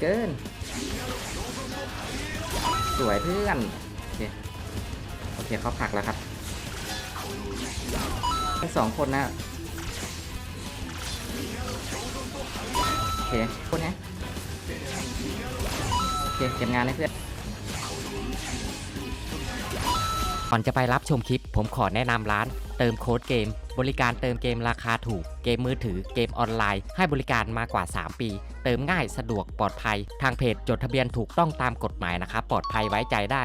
เกิน สวยเพื่อน โอเค โอเคเขาผลักแล้วครับทั้งสองคนนะ โอเค คนนี้โอเค เก็บงานให้เพื่อนก่อนจะไปรับชมคลิป ผมขอแนะนำร้าน เติมโค้ดเกม บริการเติมเกมราคาถูก เกมมือถือเกมออนไลน์ ให้บริการมากว่า 3 ปี เติมง่ายสะดวกปลอดภัย ทางเพจจดทะเบียนถูกต้องตามกฎหมายนะครับ ปลอดภัยไว้ใจได้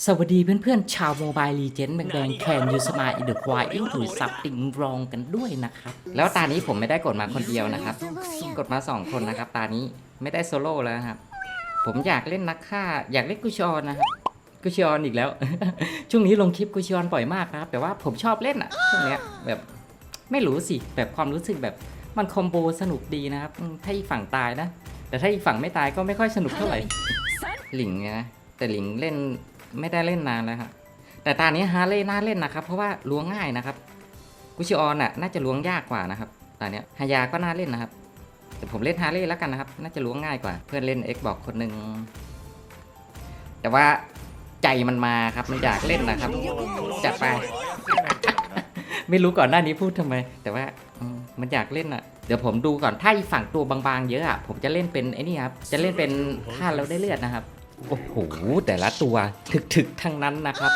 สวัสดีเพื่อนๆ ชาวโมบายลีเจนด์แบงแคนยูสมาอินเดอะควายอินถือซับติงรองกันด้วยนะครับ แล้วตานี้ผมไม่ได้กดมาคนเดียวนะครับ กดมาสองคนนะครับ ตานี้ไม่ได้โซโล่แล้วนะครับ ผมอยากเล่นนักฆ่า อยากเล่นกุชออนนะครับกุชออนอีกแล้ว ช่วงนี้ลงคลิปกุชออนบ่อยมากนะครับ แต่ว่าผมชอบเล่นอะช่วงเนี้ยแบบไม่รู้สิแบบความรู้สึกแบบมันคอมโบสนุกดีนะครับอืมถ้าอีกฝั่งตายนะ แต่ถ้าอีกฝั่งไม่ตายก็ไม่ค่อยสนุกเท่าไหร่หลิงเนี่ยนะแต่หลิงเล่น ไม่ได้เล่นนานแล้วครับแต่ตานี้ฮาร์เลย์น่าเล่นนะครับเพราะว่าล้วงง่ายนะครับ กุชิออนอะน่าจะล้วงยากกว่านะครับตอนเนี้ยฮายาก็น่าเล่นนะครับ แต่ผมเล่นฮาร์เลย์แล้วกันนะครับ น่าจะล้วงง่ายกว่า เพื่อนเล่น X บอกคนหนึ่งแต่ว่าใจมันมาครับมันอยากเล่นนะครับจัดไป ไม่รู้ก่อนหน้านี้พูดทำไม แต่ว่ามันอยากเล่นอะเดี๋ยวผมดูก่อนถ้าฝั่งตัวบางๆเยอะอะผมจะเล่นเป็นไอ้นี่ครับจะเล่นเป็นฆ่าแล้วได้เลือดนะครับ โอ้โห แต่ละตัวถึกๆ ทั้งนั้นนะครับ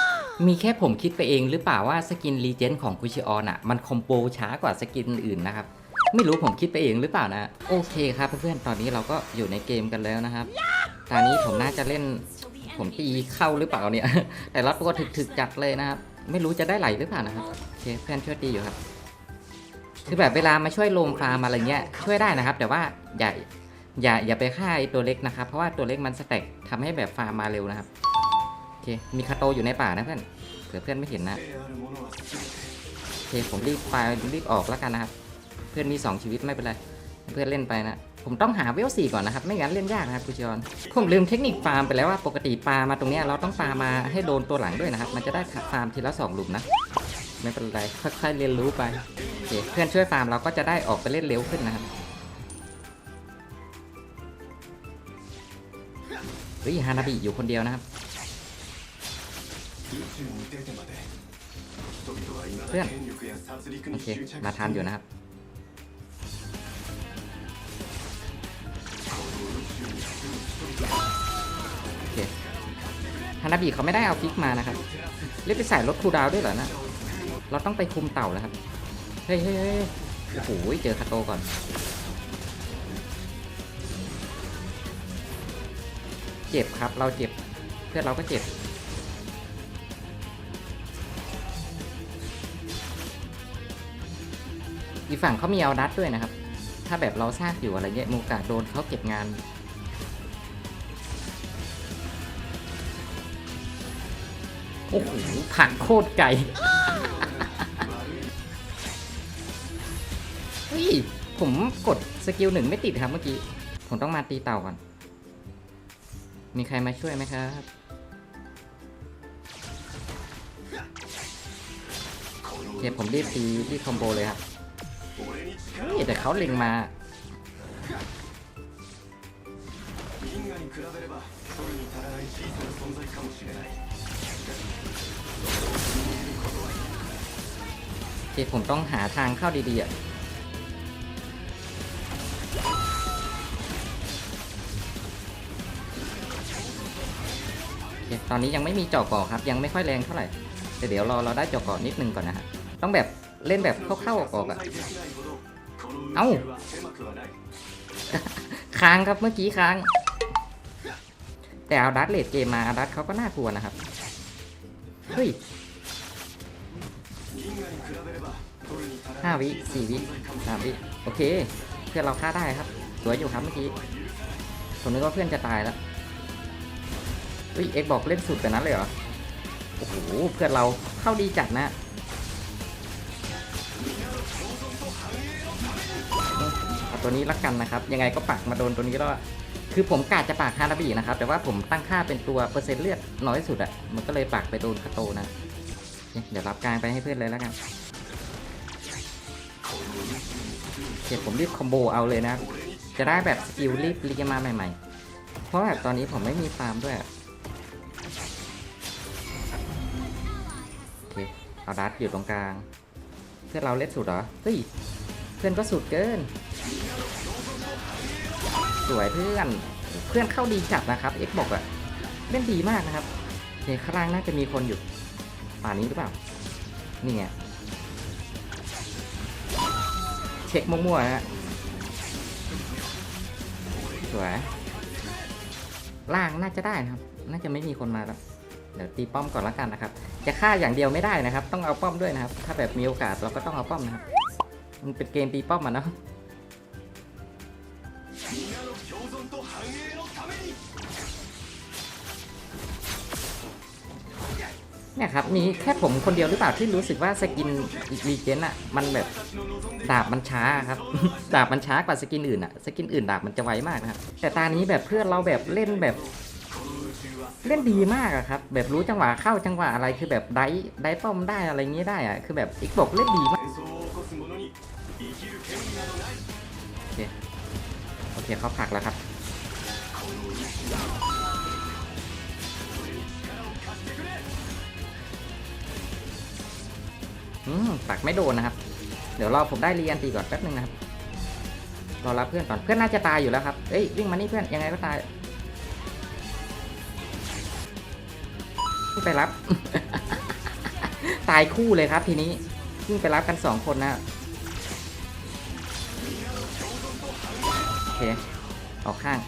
มีแค่ผมคิดไปเองหรือเปล่าว่าสกินรีเจนของกุชิออนอะ มันคอมโบช้ากว่าสกินอื่นนะครับ ไม่รู้ผมคิดไปเองหรือเปล่านะ โอเคครับเพื่อนๆ ตอนนี้เราก็อยู่ในเกมกันแล้วนะครับ ตอนนี้ผมน่าจะเล่น ผมตีเข้าหรือเปล่าเนี่ย แต่ละตัวถึกๆ จัดเลยนะครับ ไม่รู้จะได้ไหลหรือเปล่านะครับ โอเคเพื่อนช่วยตีอยู่ครับ คือแบบเวลามาช่วยลมฟาร์มอะไรเงี้ยช่วยได้นะครับ แต่ว่าอย่า อย่าอย่าไปฆ่าไอ้ตัวเล็กนะครับ เพราะว่าตัวเล็กมันสแต็กทำให้แบบฟาร์มมาเร็วนะครับ โอเค มีคาโตอยู่ในป่านะเพื่อน เผื่อเพื่อนไม่เห็นนะ โอเค ผมรีบไปรีบออกแล้วกันนะครับ เพื่อนมีสองชีวิตไม่เป็นไร เพื่อนเล่นไปนะ ผมต้องหาเวลสี่ก่อนนะครับ ไม่งั้นเล่นยากนะครับคุชอนผมลืมเทคนิคฟาร์มไปแล้วว่าปกติปลามาตรงนี้เราต้องปลามาให้โดนตัวหลังด้วยนะครับ มันจะได้ฟาร์มทีละสองหลุมนะ ไม่เป็นไร ค่อยๆเรียนรู้ไปโอเคเพื่อนช่วยฟาร์มเราก็จะได้ออกไปเล่นเร็วขึ้นนะครับ ฮ้ยฮานาบิอยู่คนเดียวนะครับเพื่อนโอเคมาทันอยู่นะครับโอเคฮานาบิเขาไม่ได้เอาฟิกมานะครับเรียกไปใส่รถคูดาวด้วยเหรอนะเราต้องไปคุมเต่าแล้วครับเฮ้ยเฮ้ยเฮ้ยโอ้โหเจอคาโตก่อน จ็บครับ เราเจ็บ เพื่อนเราก็เจ็บ อีฝั่งเขามีเอาดัตด้วยนะครับ ถ้าแบบเราซากอยู่อะไรเงี้ยมูกาโดนเขาเก็บงาน โอ้โหผักโคตรไก่เฮ้ยผมกดสกิลหนึ่งไม่ติดครับเมื่อกี้ ผมต้องมาตีเต่าก่อน มีใครมาช่วยไหมครับโอเคผมรีบตีรีบคอมโบเลยครับเฮ้ยแต่เขาเล็งมาโอเคผมต้องหาทางเข้าดีๆอะ อนนี้ยังไม่มีเจาะเกาะครับ ยังไม่ค่อยแรงเท่าไหร่ แต่เดี๋ยวรอเราได้เจาะเกาะนิดนึงก่อนนะฮะ ต้องแบบเล่นแบบเข้าๆออกๆอะเอ้า ค้างครับเมื่อกี้ค้าง แต่เอาดัตเลดเกมมาเอาดัตเขาก็น่ากลัวนะครับ เฮ้ยห้าวิสี่วิสามวิ โอเค เพื่อนเราฆ่าได้ครับ สวยอยู่ครับเมื่อกี้ผมนึกว่าเพื่อนจะตายแล้ว อุ้ยเอ็กบอกเล่นสุดแต่นั้นเลยเหรอ โอ้โห เพื่อนเราเข้าดีจัดนะ เอาตัวนี้ละกันนะครับ ยังไงก็ปักมาโดนตัวนี้แล้วคือผมกาจะปักฮานาบินะครับ แต่ว่าผมตั้งค่าเป็นตัวเปอร์เซ็นต์เลือดน้อยสุดอะมันก็เลยปักไปโดนคาโตนะ เดี๋ยวรับกลางไปให้เพื่อนเลยแล้วกันเดี๋ยวผมรีบคอมโบเอาเลยนะ จะได้แบบสกิลรีบรีมาใหม่ ๆ เพราะแบบตอนนี้ผมไม่มีฟาร์มด้วย เอาดัตอยู่ตรงกลาง เพื่อนเราเล่นสุดเหรอ เฮ้ย เพื่อนก็สุดเกิน สวยเพื่อน เพื่อนเข้าดีจัดนะครับ X บอกอะเล่นดีมากนะครับโอเคข้างล่างน่าจะมีคนอยู่ป่านี้หรือเปล่า นี่ไง เช็คมั่วๆฮะ สวย ล่างน่าจะได้นะครับ น่าจะไม่มีคนมาแล้ว เดี๋ยวตีป้อมก่อนละกันนะครับ จะฆ่าอย่างเดียวไม่ได้นะครับ ต้องเอาป้อมด้วยนะครับ ถ้าแบบมีโอกาสเราก็ต้องเอาป้อมนะครับ มันเป็นเกมตีป้อมอะเนาะเนี่ยครับมีแค่ผมคนเดียวหรือเปล่าที่รู้สึกว่าสกินรีเจนอะมันแบบดาบมันช้าครับ ดาบมันช้ากว่าสกินอื่นอะสกินอื่นดาบมันจะไวมากนะครับแต่ตานี้แบบเพื่อนเราแบบเล่นแบบ เล่นดีมากอะครับ แบบรู้จังหวะเข้าจังหวะอะไรคือแบบได้ได้ป้อมได้อะไรเงี้ยได้อะคือแบบอีกบอกเล่นดีมากโอเคโอเคเขาผลักแล้วครับอืมผลักไม่โดนนะครับ เดี๋ยวรอผมได้เรียนตีก่อนแป๊บนึงนะครับรอรับเพื่อนก่อนเพื่อนน่าจะตายอยู่แล้วครับเอ้ยวิ่งมานี่เพื่อนยังไงก็ตาย ไปรับ ตายคู่เลยครับทีนี้วิ่งไปรับกันสองคนนะโอเคออกข้าง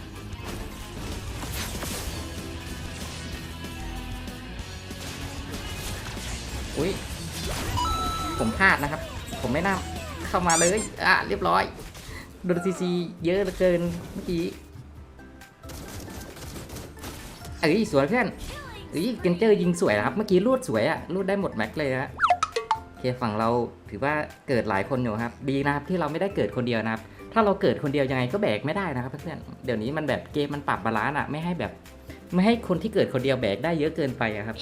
อุ้ยผมพลาดนะครับ ผมไม่น่าเข้ามาเลย อะ เรียบร้อย โดนซีซีเยอะเหลือเกินเมื่อกี้เอ้ยสวยเพื่อน เอ้ยเกนเจอร์ยิงสวยนะครับ เมื่อกี้รูดสวยอะรูดได้หมดแม็กเลยฮะโอเคฝั่งเราถือว่าเกิดหลายคนอยู่ครับ ดีนะครับที่เราไม่ได้เกิดคนเดียวนะครับ ถ้าเราเกิดคนเดียวยังไงก็แบกไม่ได้นะครับเพื่อนๆเดี๋ยวนี้มันแบบเกมมันปรับบาลานซ์อะไม่ให้แบบ ไม่ให้คนที่เกิดคนเดียวแบกได้เยอะเกินไปอะครับ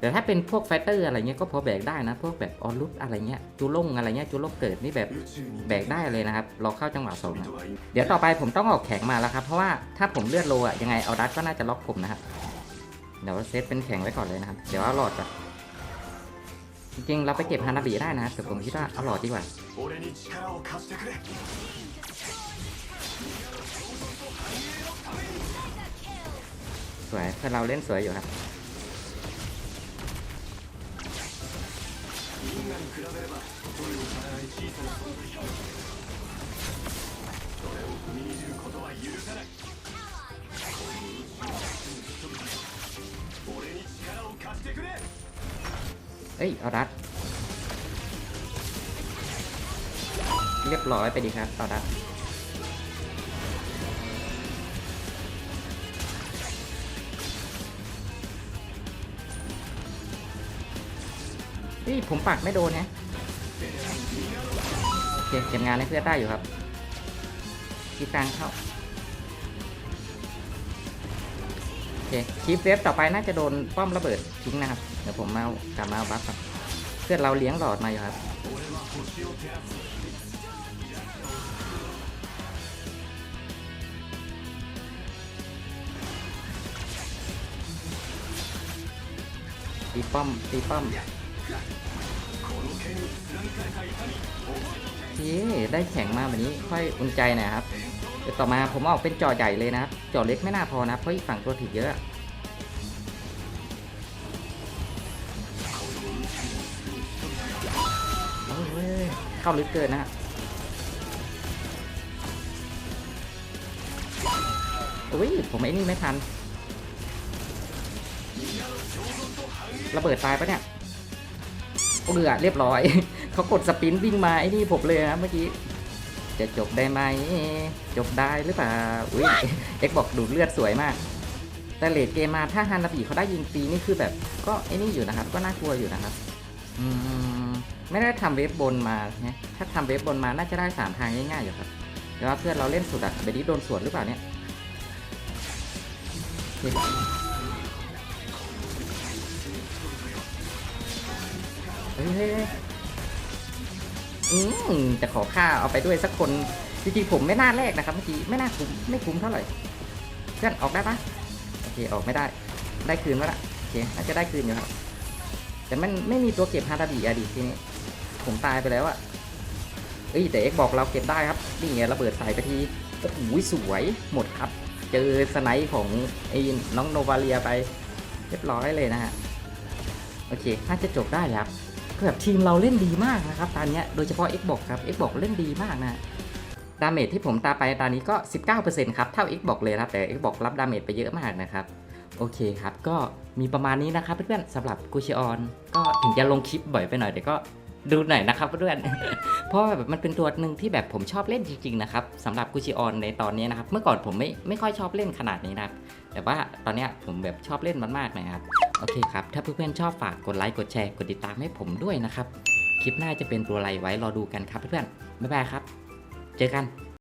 แต่ถ้าเป็นพวกไฟเตอร์อะไรเงี้ยก็พอแบกได้นะ พวกแบบออรุสอะไรเงี้ยจูล่งอะไรเงี้ยจูล่งเกิดนี่แบบแบกได้เลยนะครับเราเข้าจังหวะสองนะเดี๋ยวต่อไปผมต้องออกแข็งมาแล้วครับเพราะว่าถ้าผมเลือดโลอะยังไงเอาดัตก็น่าจะล็อกผมนะครับ เดี๋ยวเซตเป็นแข็งไว้ก่อนเลยนะครับ เดี๋ยวเอาหลอดก่อน จริงๆ เราไปเก็บฮานาบีได้นะ แต่ผมคิดว่าเอาหลอดดีกว่า สวยเพื่อเราเล่นสวยอยู่ครับ เอ้ย เอาดัด เรียบร้อยไปดีครับเอาดัด นี่ผมปักไม่โดนนะโอเคเก็บงานให้เพื่อนได้อยู่ครับทีกลางเข้า เคคลิปเวฟต่อไปน่าจะโดนป้อมระเบิดทิ้งนะครับ เดี๋ยวผมมากลับมาเอาบัฟครับเพื่อนเราเลี้ยงหลอดมาอยู่ครับ ตีป้อม ตีป้อมพี่ได้แข็งมาแบบนี้ค่อยอุ่นใจหน่อยครับ เดี๋ยวต่อมาผมออกเป็นจอใหญ่เลยนะจอเล็กไม่น่าพอนะเพราะอีกฝั่งตัวถึกเยอะโอ้ยเข้าลึกเกินนะอุ้ยผมไอ้นี่ไม่ทัน ระเบิดตายปะเนี่ย โอ้เดือเรียบร้อย เขากดสปินวิ่งมาไอ้นี่ผมเลยนะเมื่อกี้ จะจบได้ไหม จบได้หรือเปล่า อุ้ยเอ็กบอกดูดเลือดสวยมาก แต่เลดเกมมาถ้าฮานาบิเขาได้ยิงฟรีนี่คือแบบ ก็ไอ้นี่อยู่นะครับ ก็น่ากลัวอยู่นะครับ อืม ไม่ได้ทำเวฟบนมาเนี่ยถ้าทำเวฟบนมาน่าจะได้สามทางง่ายๆอยู่ครับ แต่ว่าเพื่อนเราเล่นสุดอะเบดี้โดนสวนหรือเปล่าเนี่ยเฮ้ยเฮ้ยเฮ้ย อืมจะขอค่าเอาไปด้วยสักคนจริงๆผมไม่น่าแลกนะครับเมื่อกี้ไม่น่าคุ้มไม่คุ้มเท่าไหร่เพื่อนออกได้ปะโอเคออกไม่ได้ ได้คืนวะละโอเคน่าจะได้คืนอยู่ครับแต่มันไม่มีตัวเก็บฮาราบีอะดิทีนี้ผมตายไปแล้วอะเอ้ยแต่เอ็กบอกเราเก็บได้ครับนี่ไงระเบิดใส่ไปทีโอ้โหสวยหมดครับ เจอสไนป์ของไอ้น้องโนวาเลียไป เรียบร้อยเลยนะฮะโอเคน่าจะจบได้ครับ คือแบบทีมเราเล่นดีมากนะครับตอนนี้โดยเฉพาะ X บอกครับ X บอกเล่นดีมากนะดาเมจที่ผมตาไปตอนนี้ก็ 19%ครับ เท่า X บอกเลยครับแต่ X บอกรับดาเมจไปเยอะมากนะครับ โอเคครับ ก็มีประมาณนี้นะครับเพื่อนๆสำหรับกูชิออนก็ถึงจะลงคลิปบ่อยไปหน่อยแต่ก็ดูหน่อยนะครับเพื่อนๆเพราะแบบมันเป็นตัวหนึ่งที่แบบผมชอบเล่นจริงๆนะครับสำหรับกูชิออนในตอนนี้นะครับ เมื่อก่อนผมไม่ไม่ค่อยชอบเล่นขนาดนี้นะครับ แต่ว่าตอนนี้ผมแบบชอบเล่นมันมากนะครับ โอเคครับ ถ้าเพื่อนๆชอบฝากกดไลค์ กดแชร์ กดติดตามให้ผมด้วยนะครับ คลิปหน้าจะเป็นตัวอะไรไว้รอดูกันครับเพื่อนๆ บ๊ายบายครับ เจอกัน